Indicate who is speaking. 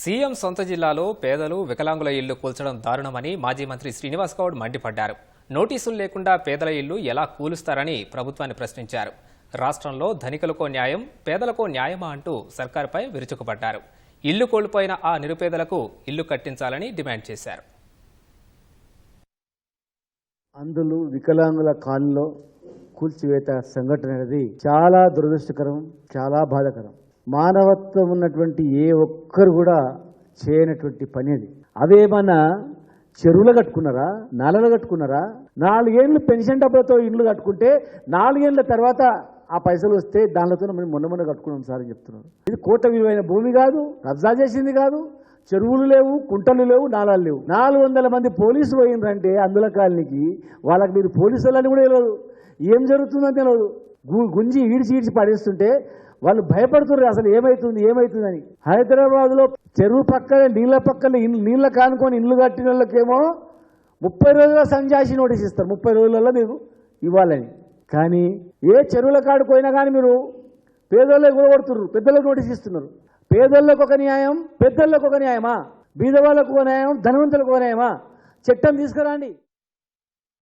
Speaker 1: CM సొంత జిల్లాలో పేదలు వికలాంగుల ఇళ్ళు కూల్చడం దారుణమని మాజీ మంత్రి శ్రీనివాస్ గౌడ్ మండిపడ్డారు. నోటీసులు లేకుండా పేదల ఇళ్ళు ఎలా కూలుస్తారని ప్రభుత్వాన్ని ప్రశ్నించారు. రాష్ట్రంలో ధనికులకో న్యాయం పేదలకో న్యాయమా అంటూ సర్కారుపై విరుచుకుపడ్డారు. ఇల్లు కోల్పోయిన ఆ నిరుపేదలకు ఇల్లు కట్టించాలని డిమాండ్ చేశారు.
Speaker 2: అందులో వికలాంగుల కాలంలో కూల్చివేత సంఘటన అనేది చాలా దురదృష్టకరం చాలా బాధకరం. మానవత్వం ఉన్నటువంటి ఏ ఒక్కరు కూడా చేయనటువంటి పని అది. అవేమన్నా చెరువులు కట్టుకున్నారా? నలలు కట్టుకున్నారా? నాలుగేళ్ళు పెన్షన్ డబ్బులతో ఇండ్లు కట్టుకుంటే నాలుగేళ్ళ తర్వాత ఆ పైసలు వస్తే దానితో మేము మొన్న మొన్న కట్టుకున్నాం సార్ అని చెప్తున్నారు. ఇది కోట విలువైన భూమి కాదు కబ్జా చేసింది కాదు చెరువులు లేవు కుంటలు లేవు నాలాలు లేవు. నాలుగు వందల మంది పోలీసులు పోయినరంటే అందుల కాలనికి వాళ్ళకి మీరు పోలీసులని కూడా తెలియదు ఏం జరుగుతుందో తెలియదు గుంజి ఈడ్చి ఈడ్చి పడేస్తుంటే వాళ్ళు భయపడుతున్నారు అసలు ఏమైతుంది ఏమవుతుందని హైదరాబాద్లో చెరువు పక్కన నీళ్ళ పక్కన ఇల్లు నీళ్ళ కానుకొని ఇల్లు కట్టిన వాళ్ళకేమో ముప్పై రోజుల సంజాసి నోటీస్ ఇస్తారు. ముప్పై రోజులలో మీరు ఇవ్వాలని. కానీ ఏ చెరువుల కాడుకోయినా కానీ మీరు పేదోళ్ళకి కూడా కొడుతున్నారు పెద్దలకు నోటీస్ ఇస్తున్నారు. పేదోళ్ళకు ఒక న్యాయం పెద్దోళ్ళకు ఒక న్యాయమా? బీదవాళ్ళకు ఒక న్యాయం ధనవంతులకు ఒక న్యాయమా? చట్టం తీసుకురండి.